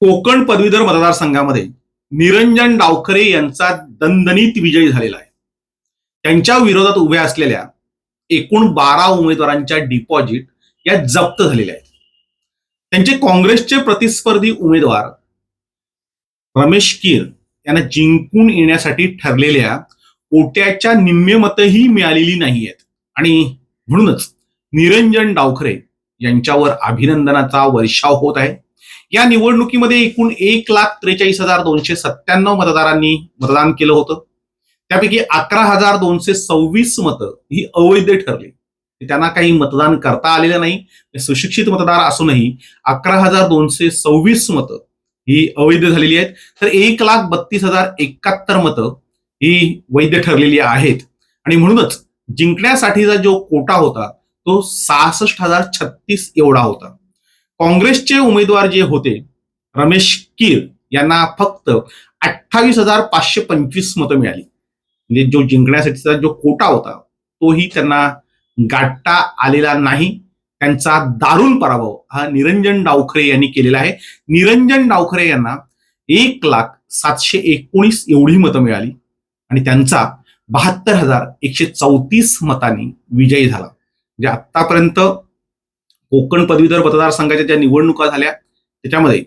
कोकण पदवीधर मतदारसंघामध्ये निरंजन डावखरे यांचा दणदणीत विजय झालेला आहे. त्यांच्या विरोधात उभ्या असलेल्या एकूण बारा उमेदवारांच्या डिपॉझिट या जप्त झालेल्या आहेत. त्यांचे काँग्रेसचे प्रतिस्पर्धी उमेदवार रमेश कीर यांना जिंकून येण्यासाठी ठरलेल्या कोट्याच्या निम्मे मतही मिळालेली नाही आहेत. आणि म्हणूनच निरंजन डावखरे यांच्यावर अभिनंदनाचा वर्षाव होत आहे. या निवडणुकीमध्ये एकूण एक लाख त्रेचाळीस हजार दोनशे सत्त्याण्णव मतदारांनी मतदान केलं होतं. त्यापैकी अकरा हजार दोनशे सव्वीस मतं ही अवैध ठरली. त्यांना काही मतदान करता आलेलं नाही. म्हणजे सुशिक्षित मतदार असूनही अकरा हजार दोनशे सव्वीस मतं ही अवैध झालेली आहेत. तर एक लाख बत्तीस हजार एकाहत्तर मतं ही वैध ठरलेली आहेत. आणि म्हणूनच जिंकण्यासाठीचा जो कोटा होता तो सहासष्ट हजार छत्तीस एवढा होता. काँग्रेसचे उमेदवार जे होते रमेश कीर यांना फक्त अठ्ठावीस हजार पाचशे पंचवीस मतं मिळाली. म्हणजे जो जिंकण्यासाठीचा जो कोटा होता तोही त्यांना गाठता आलेला नाही. त्यांचा दारुण पराभव हा निरंजन डावखरे यांनी केलेला आहे. निरंजन डावखरे यांना एक लाख सातशे एकोणीस एवढी मतं मिळाली आणि त्यांचा बहात्तर हजार एकशे चौतीस मतांनी विजयी झाला. म्हणजे आतापर्यंत कोकण पदवीधर मतदारसंघाच्या ज्या निवडणुका झाल्या त्याच्यामध्ये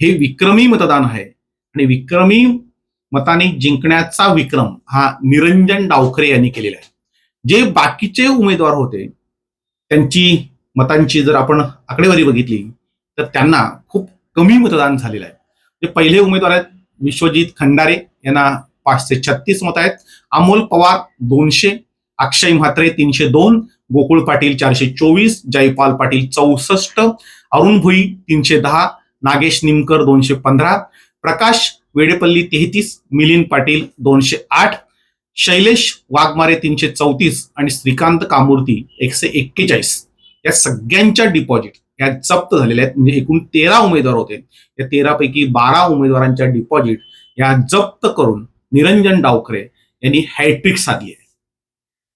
हे विक्रमी मतदान आहे. आणि विक्रमी मताने जिंकण्याचा विक्रम हा निरंजन डावखरे यांनी केलेला आहे. जे बाकीचे उमेदवार होते त्यांची मतांची जर आपण आकडेवारी बघितली तर त्यांना खूप कमी मतदान झालेलं आहे. जे पहिले उमेदवार आहेत विश्वजित खंडारे यांना पाचशे छत्तीस मत आहेत. अमोल पवार दोनशे अक्षय म्हात्रे तीनशे दोन गोकुळ पाटील चारशे चोवीस जयपाल पाटील चौसष्ट अरुण भुई तीनशे दहा नागेश निमकर दोनशे पंधरा प्रकाश वेडेपल्ली तेहतीस मिलिंद पाटील दोनशे आठ शैलेश वाघमारे तीनशे चौतीस आणि श्रीकांत कामूर्ती एकशे एक्केचाळीस. या सगळ्यांच्या डिपॉझिट या जप्त झालेल्या आहेत. म्हणजे एकूण तेरा उमेदवार होते. या तेरापैकी बारा उमेदवारांच्या डिपॉझिट या जप्त करून निरंजन डावखरे यांनी हॅट्रिक साधली आहे.